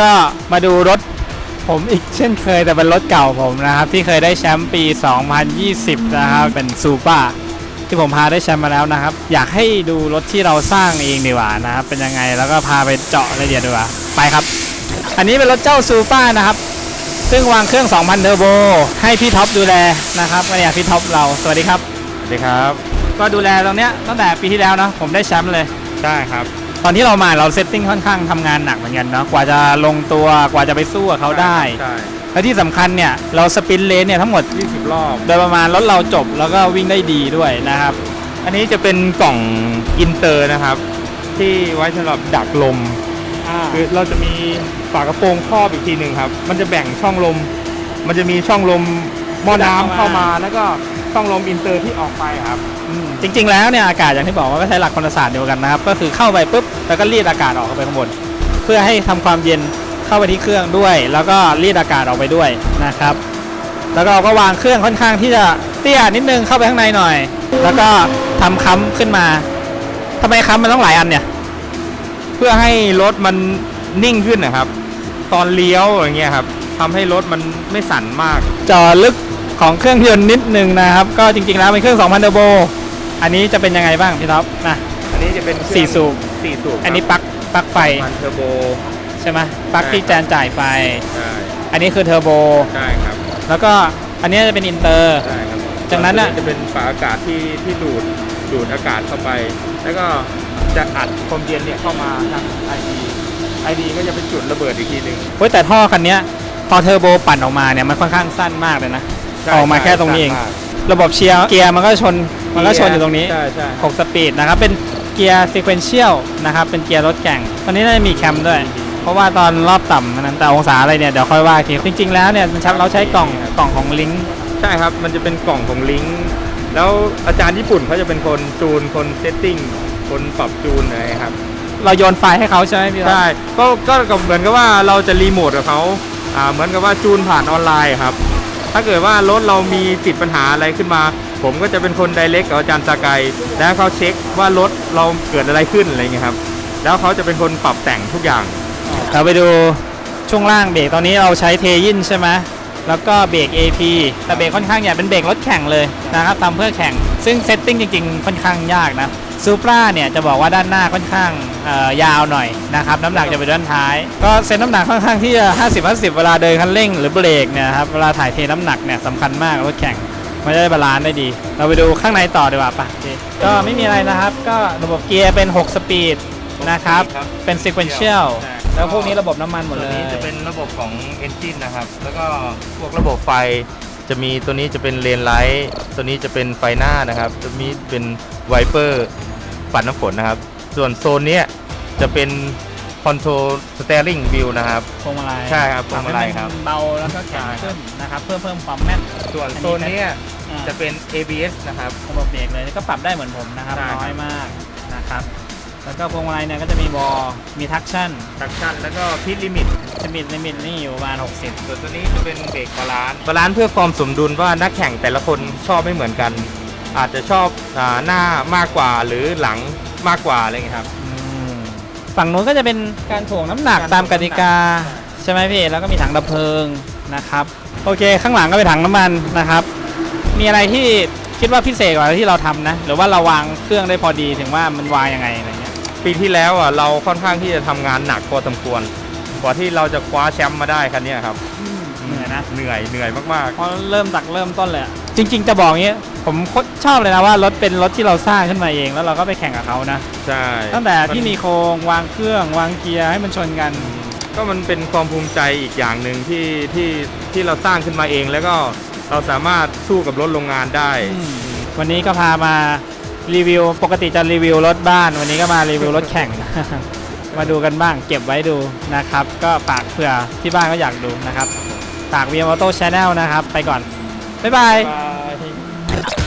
ก็มาดูรถผมอีกเช่นเคยแต่เป็นรถเก่าผมนะครับ ที่เคยได้แชมป์ปี 2020 นะครับ เป็นซูเปอร์ที่ผมพาได้แชมป์มาแล้วนะครับ อยากให้ดูรถที่เราสร้างเองดีกว่านะครับ เป็นยังไงแล้วก็พาไปเจาะรายละเอียดดีกว่าไปครับ อันนี้เป็นรถเจ้าซูเปอร์นะครับ ซึ่งวางเครื่อง 2,000 เทอร์โบ ให้พี่ท็อปดูแลนะครับก็เนี่ยพี่ท็อปเราสวัสดีครับสวัสดีครับ ก็ดูแลตรงเนี้ยตั้งแต่ปีที่แล้วเนาะผมได้แชมป์เลยใช่ครับ ตอนที่เรามาเราเซตติ้งค่อนข้างทำงานหนักเหมือนกันเนาะกว่าจะลงตัวกว่าจะไปสู้กับเขาได้ ใช่และที่สำคัญเนี่ยเราสปินเลนเนี่ยทั้งหมด20รอบ โดยประมาณรถเราจบแล้วก็วิ่งได้ดีด้วยนะครับ อันนี้จะเป็นกล่องอินเตอร์นะครับ ที่ไว้สำหรับดักลม คือเราจะมีฝากระโปรงครอบอีกทีหนึ่งครับ มันจะแบ่งช่องลม มันจะมีช่องลมหม้อน้ำเข้ามาแล้วก็ ช่องลมอินเตอร์ที่ออกไปครับมจริง ๆ แล้วเนี่ยอากาศอย่างที่บอกว่าก็ใช้หลักคณิตศาสตร์เดียวกันนะครับ ก็คือเข้าไปปุ๊บแล้วก็รีดอากาศออกไปข้างบน เพื่อให้ทำความเย็นเข้าไปที่เครื่องด้วย แล้วก็รีดอากาศออกไปด้วยนะครับ แล้วก็เราก็วางเครื่องค่อนข้างที่จะเตี้ยนิดนึงเข้าไปข้างในหน่อย แล้วก็ทำค้ำขึ้นมาทำไมค้ำมันต้องหลายอันเนี่ย เพื่อให้รถมันนิ่งขึ้นนะครับ ตอนเลี้ยวอย่างเงี้ยครับทำให้รถมันไม่สั่นมากจอลึก ของเครื่องยนต์นิดนึงนะครับ ก็จริงๆแล้วเป็นเครื่อง2,000เทอร์โบอันนี้จะเป็นยังไงบ้างพี่ท็อปนะอันนี้จะเป็นเครื่องสี่สูบสี่สูบอันนี้ปลั๊กปลั๊กไฟมันเทอร์โบใช่ไหมปลั๊กที่แจนจ่ายไฟ ใช่อันนี้คือเทอร์โบ ใช่ครับแล้วก็อันนี้จะเป็นอินเตอร์ ใช่ครับจากนั้นน่ะ จะเป็นฝาอากาศที่ที่ดูดดูดอากาศเข้าไป แล้วก็จะอัดความเย็นเนี่ยเข้ามาทางไอดีไอดีก็จะเป็นจุดระเบิดอีกทีหนึ่งเฮ้ยแต่ท่อคันเนี้ยพอเทอร์โบปั่นออกมาเนี่ยมันค่อนข้างสั้นมากเลยนะใช่ออกมาใช่แค่ตรงนี้เองสั้มากระบบเชียร์เกียร์มันก็ชน มันก็ชนอยู่ตรงนี้ ใช่ใช่6 สปีดนะครับ เป็นเกียร์ซีเควนเชียลนะครับ เป็นเกียร์รถแข่ง ตอนนี้น่าจะมีแคมด้วย เพราะว่าตอนรอบต่ำมันนั้นแต่องศาอะไรเนี่ย เดี๋ยวค่อยว่าอีกที จริง ๆ แล้วเนี่ยมันชักเราใช้กล่องกล่องของลิงก์ใช่ครับ มันจะเป็นกล่องของลิงก์แล้วอาจารย์ญี่ปุ่นเขาจะเป็นคนจูนคนเซตติ้งคนปรับจูนอะไรครับ เราโยนไฟล์ให้เขาใช่ไหมพี่ท็อปใช่ก็ก็ก็เหมือนกับว่าเราจะรีโมทกับเขาอ่าเหมือนกับว่าจูนผ่านออนไลน์ครับ ถ้าเกิดว่ารถเรามีติดปัญหาอะไรขึ้นมา ผมก็จะเป็นคนไดเรกกับอาจารย์สกายแล้วเขาเช็คว่ารถเราเกิดอะไรขึ้นอะไรเงี้ยครับ แล้วเขาจะเป็นคนปรับแต่งทุกอย่าง เราไปดูช่วงล่างเบรกตอนนี้เราใช้เทยินใช่ไหมแล้วก็เบรก AP แต่เบรกค่อนข้างใหญ่เป็นเบรกรถแข่งเลยนะครับทำเพื่อแข่ง ซึ่งเซตติ้งจริงๆ ค่อนข้างยากนะ ซูปราเนี่ยจะบอกว่าด้านหน้าค่อนข้างยาวหน่อยนะครับน้ำหนักจะไปด้านท้าย ก็เซตน้ำหนักค่อนข้างที่จะ50 50 เวลาเดินคันเร่งหรือเบรกเนี่ยครับเวลาถ่ายเทน้ำหนักเนี่ยสำคัญมากรถแข่งมันจะได้บาลานซ์ได้ดี เราไปดูข้างในต่อดีกว่าปะก็ไม่มีอะไรนะครับ ก็ระบบเกียร์เป็น 6 สปีดนะครับ เป็น sequential แล้วพวกนี้ระบบน้ำมันหมดตัวเลยนี้จะเป็นระบบของ Engine นะครับ แล้วก็พวกระบบไฟ จะมีตัวนี้จะเป็นเลนไลท์ตัวนี้จะเป็นไฟหน้านะครับจะมีเป็นไวเปอร์ปัดน้ำฝนนะครับ ส่วนโซนเนี้ยจะเป็นคอนโทรลสเต r ริงวิวนะครับ พวงมาลัยใช่ครับพวงมาลัยครับทำให้นเบาแล้วก็แข็งขึ้นนะครับ เพื่อเพิ่มความแม่นส่วนโซนเนี้ยอ่าจะเป็น ABS นะครับ ระบบเบรกเลยก็ปรับได้เหมือนผมนะครับใช่ครับ น้อยมากนะครับ แล้วก็พวงมาลัยเนี่ยก็จะมีบอลมีทักชั่นดักชันแล้วก็พิทลิมิตลิมิตลิมิตนี่อยู่ประมาณ 60 ส่วนตัวนี้จะเป็นเบรกบาลานซ์บาลานซ์เพื่อความสมดุลว่านักแข่งแต่ละคนชอบไม่เหมือนกัน อาจจะชอบอาหน้ามากกว่าหรือหลังมากกว่าอะไรเงี้ยครับอืมฝั่งนู้นก็จะเป็นการถ่วงน้ำหนักการถ่วงตามกติกา น้ำหนัก ใช่ไหมพี่ แล้วก็มีถังดับเพลิงนะครับ โอเค ข้างหลังก็เป็นถังน้ำมันนะครับ มีอะไรที่คิดว่าพิเศษกว่าที่เราทำนะ หรือว่าเราวางเครื่องได้พอดีถึงว่ามันวางยังไงอะไรเงี้ย ปีที่แล้วอะเราค่อนข้างที่จะทำงานหนักพอสมควร กว่าที่เราจะคว้าแชมป์มาได้คันเนี้ยครับเหนื่อยนะเหนื่อยเหนื่อยมากเพราะเริ่มตักเริ่มต้นเลยอะจริง ๆ จะบอกงี้ผมโคตรชอบเลยนะว่ารถเป็นรถที่เราสร้างขึ้นมาเองแล้วเราก็ไปแข่งกับเขานะ ๆใช่ตั้งแต่ที่มีโครงวางเครื่องวางเกียร์ให้มันชนกัน ก็มันเป็นความภูมิใจอีกอย่างหนึ่งที่ที่ที่เราสร้างขึ้นมาเองแล้วก็เราสามารถสู้กับรถโรงงานได้ วันนี้ก็พามา รีวิวปกติจะรีวิวรถบ้านวันนี้ก็มารีวิวรถแข่ง มาดูกันบ้างเก็บไว้ดูนะครับ ก็ฝากเผื่อที่บ้านก็อยากดูนะครับฝาก v m Auto Channel นะครับ ไปก่อน บ๊ายบาย Bye.